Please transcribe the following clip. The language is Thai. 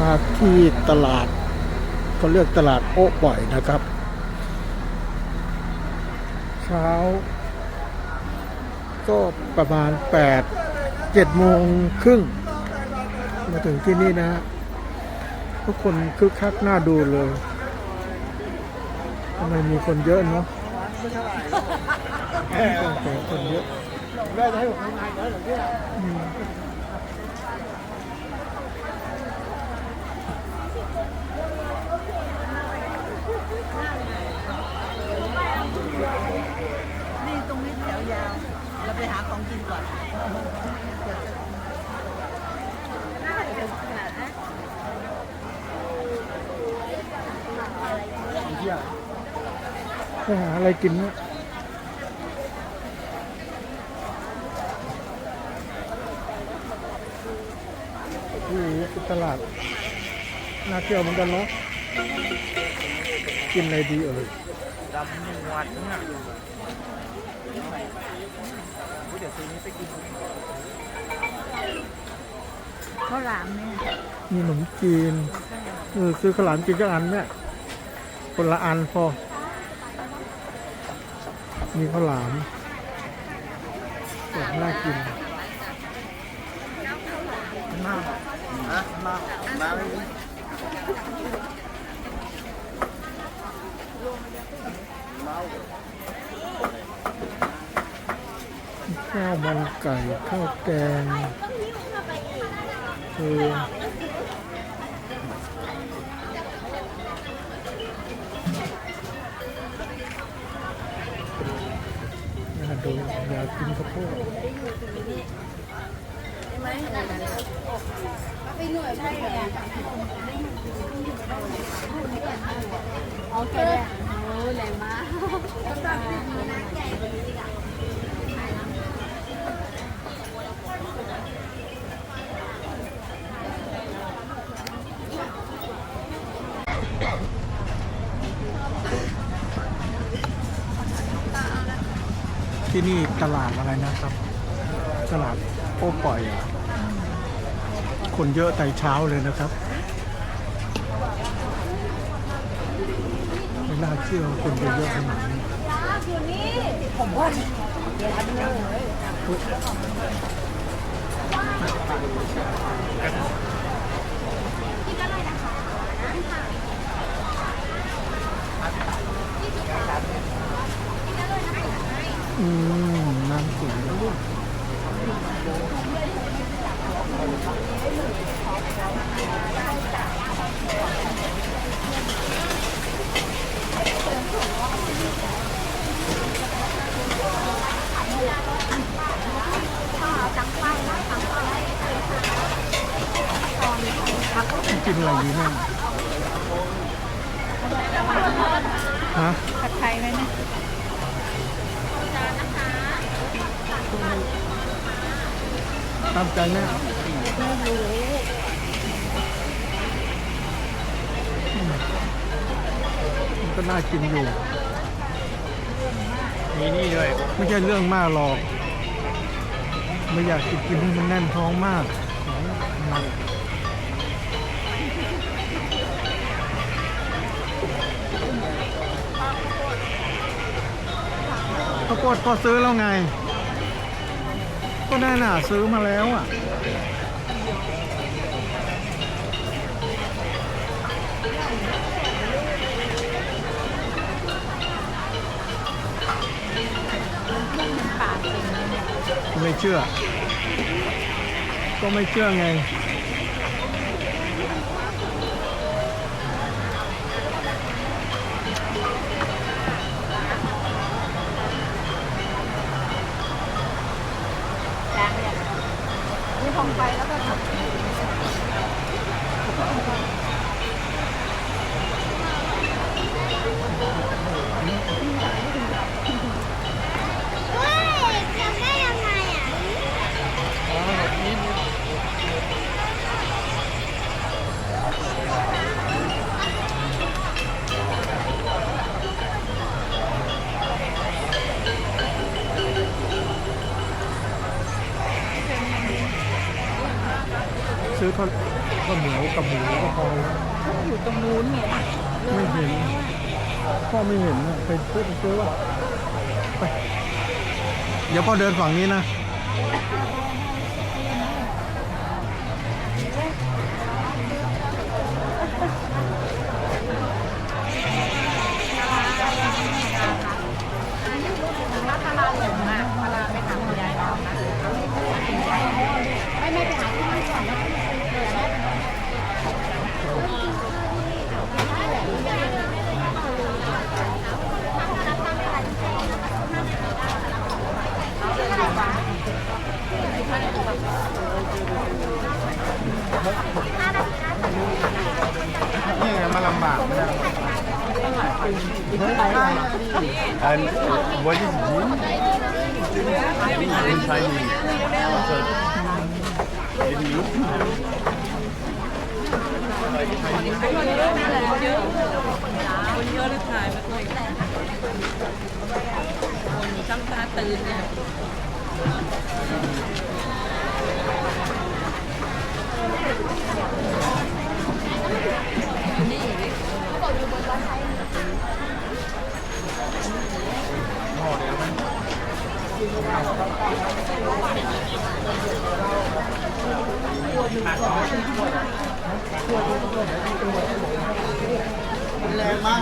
มาที่ตลาดเขาเรียกตลาดโอ๊ะบ่อยนะครับ เช้า ก็ประมาณ 8 7โมงครึ่งมาถึงที่นี่นะฮะทุกคนคึกคักน่าดูเลยทำไมมีคนเยอะเนาะแต่คนเยอะอืมนี่ตรงนี้แถวยาว เราไปหาของกินก่อน ไปหาอะไรกินเนี่ยโอ้โหเป็นตลาดน่าเที่ยวเหมือนกันเนาะกินอะไรดีเอ่ยดำหนึ่งวันเนี่ยเดี๋ยวซื้อนี้ไปกินข้าวหลามเนี่ยมีขนมจีนเออซื้อข้าวหลามกินก็อันเนี่ยคนละอันพอ มีข้าวหลามสดน่ากินมาฮะมามาข้าวมันไก่ ข้าวแกงเอ อน่าดูอยากกินข้าวโพดโอเคโอ้แรงมาก ที่นี่ตลาดอะไรนะครับ ตลาดโอ้ปล่อยอะคนเยอะแต่เช้าเลยนะครับไม่น่าเชื่อว่าคนจะเยอะขนาดนี้ อืมน้ำสวยกินอะไรดีแม่ยฮะผัดไทยไหมเนี่ย ตามใจแม่อืมมันก็น่ากินอยู่ มีนี่ด้วยไม่ใช่เรื่องมากหรอก ไม่อยากจะกินให้มันแน่นท้องมากของหนักข้าวโพดพอซื้อแล้วไง ก็ได้น่ะ ซื้อมาแล้วอะ ไม่เชื่อ ก็ไม่เชื่อไง ก็เหนียวกับหมูก็พอแล้วอยู่ตรงนู้นไงไม่เห็นพ่อไม่เห็นนะไปซื้อไปซื้อว่าไปเดี๋ยวพ่อเดินฝั่งนี้นะ ลำบากไม่ได้ And what is Jin? In Chinese. So, in you? คนเยอะเลยถ่ายมาคุยคนตั้งตาตื่นเนี่ย แ